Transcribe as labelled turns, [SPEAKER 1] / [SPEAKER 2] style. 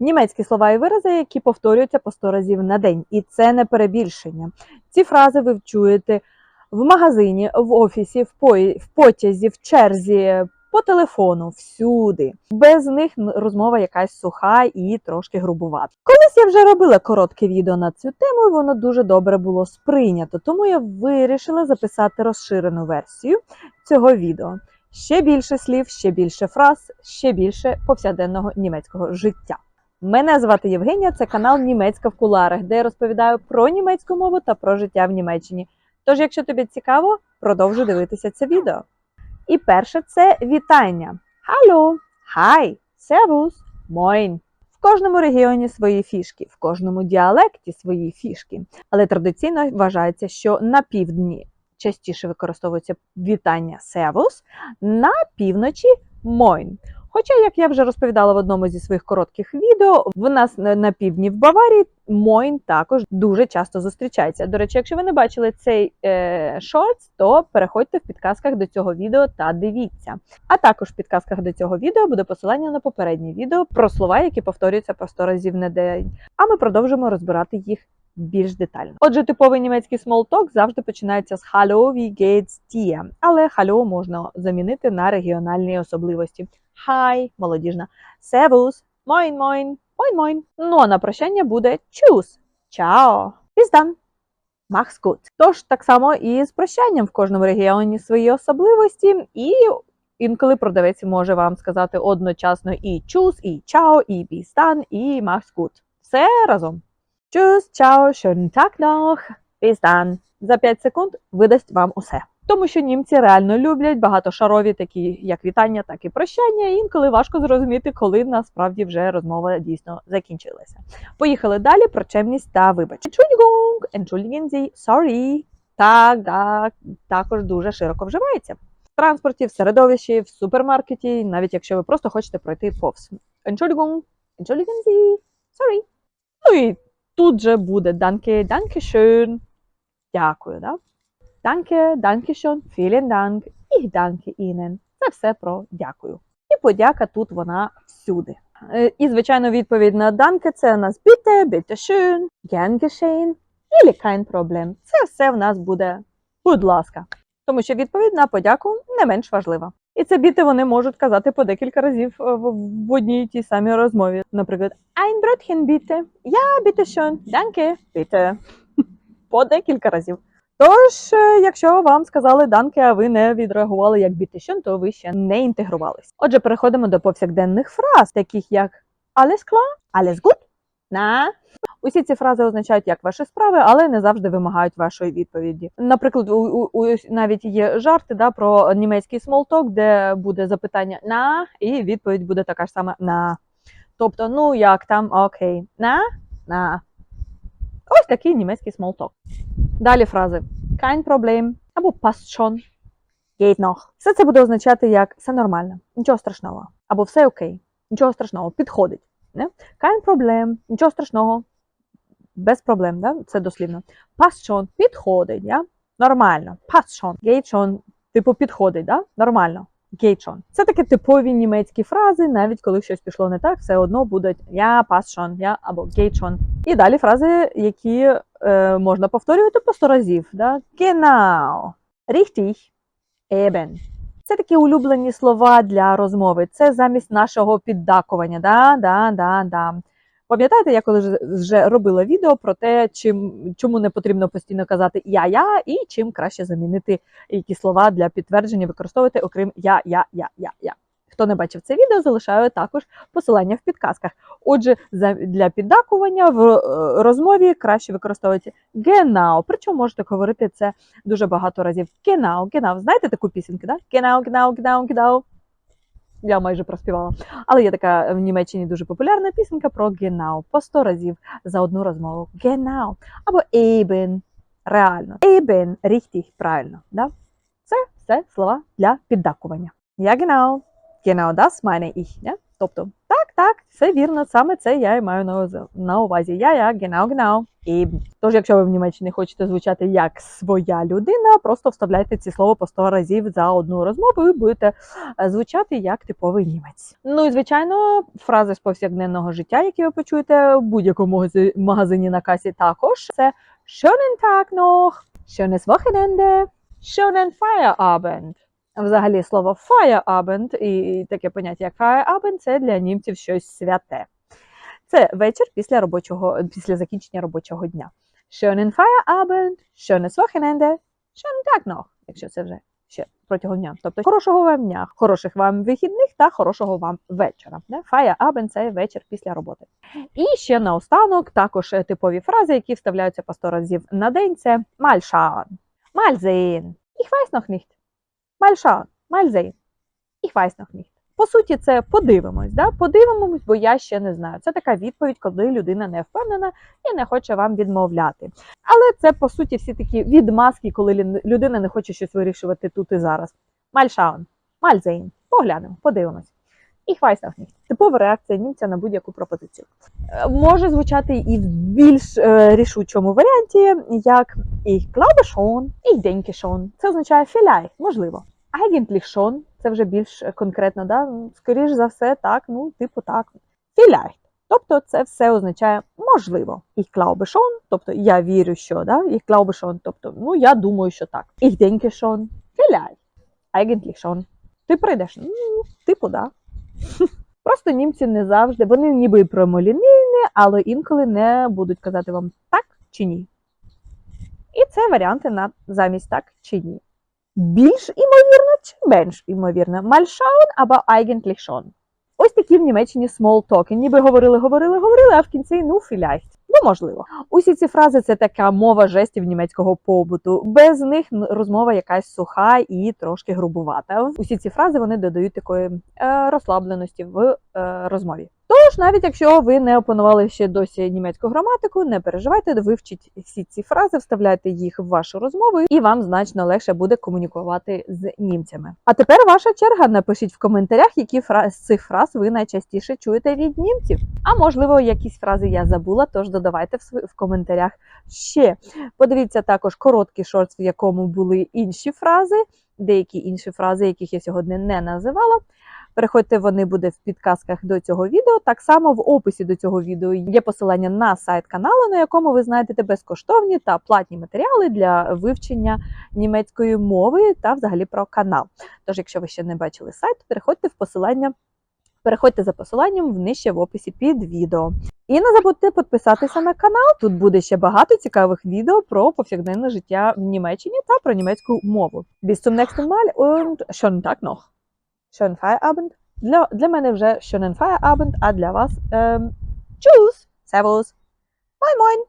[SPEAKER 1] Німецькі слова і вирази, які повторюються по 100 разів на день, і це не перебільшення. Ці фрази ви чуєте в магазині, в офісі, в, потязі, в черзі, по телефону, всюди. Без них розмова якась суха і трошки грубувата. Колись я вже робила коротке відео на цю тему, і воно дуже добре було сприйнято, тому я вирішила записати розширену версію цього відео. Ще більше слів, ще більше фраз, ще більше повсякденного німецького життя. Мене звати Євгенія, це канал Німецька в куларах, де я розповідаю про німецьку мову та про життя в Німеччині. Тож, якщо тобі цікаво, продовжуй дивитися це відео. І перше це вітання. Hallo, хай, сервус, moin. В кожному регіоні свої фішки, в кожному діалекті свої фішки. Але традиційно вважається, що на півдні частіше використовується вітання сервус, на півночі moin. Хоча, як я вже розповідала в одному зі своїх коротких відео, в нас на півдні в Баварії Мойн також дуже часто зустрічається. До речі, якщо ви не бачили цей е, шортс, то переходьте в підказках до цього відео та дивіться. А також в підказках до цього відео буде посилання на попереднє відео про слова, які повторюються по 100 разів на день. А ми продовжимо розбирати їх більш детально. Отже, типовий німецький смолток завжди починається з Hallo, wie geht's dir? Але Hallo можна замінити на регіональні особливості. Hi, молодіжна, Servus, Moin, Moin, Moin, Moin. Ну а на прощання буде Bis dann, Mach's gut. Тож так само і з прощанням в кожному регіоні свої особливості, і інколи продавець може вам сказати одночасно і Tschüss, і Ciao, і dann, і gut. Все разом. Tschüss, ciao, schönen noch, bis dann. За 5 секунд видасть вам усе. Тому що німці реально люблять багатошарові такі як вітання, так і прощання. І інколи важко зрозуміти, коли насправді вже розмова дійсно закінчилася. Поїхали далі про чемність та вибач. Entschuldigung, entschuldigen sorry. Так, так, також дуже широко вживається. В транспорті, в середовищі, в супермаркеті, навіть якщо ви просто хочете пройти повз. Entschuldigung, entschuldigen sorry. Ну і тут же буде danke, danke schön. Дякую, да? Danke, danke schön, vielen Dank, ich danke Ihnen. Це все про дякую. І подяка тут вона всюди. Е, І, звичайно, відповідь на danke – це у нас bitte, bitte schön, gern geschehen, или kein Problem. Це все в нас буде будь ласка. Тому що відповідь на подяку не менш важлива. І це біти вони можуть казати по декілька разів е, в, одній і тій самій розмові. Наприклад, ein Brötchen bitte, ja, bitte schön, danke, bitte. По декілька разів. Тож, е, якщо вам сказали данки, а ви не відреагували як бітишон, то ви ще не інтегрувались. Отже, переходимо до повсякденних фраз, таких як alles klar, alles gut, на. Усі ці фрази означають як ваші справи, але не завжди вимагають вашої відповіді. Наприклад, у, у, у навіть є жарти да, про німецький смолток, де буде запитання на, і відповідь буде така ж сама на. Тобто, ну як там, окей, на, на. Такий німецький смолток. Далі фрази kein Problem або passt schon, geht noch. Все це буде означати як все нормально, нічого страшного, або все окей, нічого страшного, підходить. Не? Kein Problem, нічого страшного, без проблем, да? це дослівно. Passt schon, підходить, ja? нормально. Passt schon, geht schon, типу підходить, да? нормально. Schon. Це такі типові німецькі фрази, навіть коли щось пішло не так, все одно будуть я schon, я або schon. І далі фрази, які е, можна повторювати по 100 разів. Да? Genau. Richtig. Eben. Це такі улюблені слова для розмови. Це замість нашого піддакування. Да, да, да, да. Пам'ятаєте, я коли вже робила відео про те, чим, чому не потрібно постійно казати я-я і чим краще замінити які слова для підтвердження використовувати, окрім я, я, я, я, я. Хто не бачив це відео, залишаю також посилання в підказках. Отже, для піддакування в е, розмові краще використовувати genau. Причому можете говорити це дуже багато разів. Genau, genau. Знаєте таку пісеньку, да? Genau, genau, genau, genau. Я майже проспівала. Але є така в Німеччині дуже популярна пісенька про genau. По 100 разів за одну розмову. Genau. Або eben. Реально. Eben. Richtig. Правильно. Да? Це все слова для піддакування. Ja, genau. Genau das meine ich. Ja? Тобто, так, так, все вірно, саме це я і маю на, увазі. Я, я, genau, genau. Тож, якщо ви в Німеччині хочете звучати як своя людина, просто вставляйте ці слова по 100 разів за одну розмову і будете е, звучати як типовий німець. Ну і звичайно, фрази з повсякденного життя, які ви почуєте в будь-якому магази- магазині на касі, також це Schönen Tag noch, schönes Wochenende, schönen Feierabend. Взагалі слово Feierabend і таке поняття як Feierabend – це для німців щось святе. Це вечір після робочого після закінчення робочого дня. Schönen Feierabend, schönes Wochenende, schönen Tag noch, якщо це вже ще протягом дня. Тобто хорошого вам дня, хороших вам вихідних та хорошого вам вечора. Feierabend – це вечір після роботи. І ще наостанок також типові фрази, які вставляються по 100 разів на день. Це mal schauen, mal sehen, ich weiß noch nicht, mal schauen, mal sehen, ich weiß noch nicht. По суті, це подивимось, да? подивимось, бо я ще не знаю. Це така відповідь, коли людина не впевнена і не хоче вам відмовляти. Але це по суті всі такі відмазки, коли людина не хоче щось вирішувати тут і зараз. Mal schauen. Поглянемо, подивимось. Ich weiß. Типова реакція німця на будь-яку пропозицію. Е, Може звучати і в більш е, рішучому варіанті, як glaube schon, ich denke schon. Це означає vielleicht, можливо. Eigentlich schon, це вже більш конкретно, да? Ну, скоріш за все, так, ну, типу так. Vielleicht. Тобто це все означає можливо. Ich glaube schon, тобто я вірю, що, да? Ich glaube schon, тобто, ну, я думаю, що так. Ich denke schon, vielleicht. Eigentlich schon. Ти прийдеш? Ну, типу, да. Просто німці не завжди, вони ніби і прямолінійні, але інколи не будуть казати вам так чи ні. І це варіанти на замість так чи ні. Більш імовірно чи менш імовірно? Schauen або eigentlich. Ось такі в Німеччині talk. Ніби говорили, говорили, говорили, а в кінці ну vielleicht. Ну, можливо. Усі ці фрази це така мова жестів німецького побуту. Без них розмова якась суха і трошки грубувата. Усі ці фрази вони додають такої е, розслабленості в е, розмові. Тож, навіть якщо ви не опанували ще досі німецьку граматику, не переживайте, вивчіть всі ці фрази, вставляйте їх в вашу розмову, і вам значно легше буде комунікувати з німцями. А тепер ваша черга. Напишіть в коментарях, які фра- з цих фраз ви найчастіше чуєте від німців. А можливо, якісь фрази я забула, тож додавайте в коментарях ще. Подивіться також короткий шорт, в якому були інші фрази, деякі інші фрази, яких я сьогодні не називала. Переходьте, вони буде в підказках до цього відео. Так само в описі до цього відео є посилання на сайт каналу, на якому ви знайдете безкоштовні та платні матеріали для вивчення німецької мови та взагалі про канал. Тож, якщо ви ще не бачили сайт, переходьте в посилання. Переходьте за посиланням внище в описі під відео. І не забудьте підписатися на канал. Тут буде ще багато цікавих відео про повсякденне життя в Німеччині та про німецьку мову. Bis zum nächsten Mal und schönen Tag noch. Schönen Feierabend. Для, для мене вже schönen Feierabend, а для вас ем, Tschüss, Servus, Moin Moin.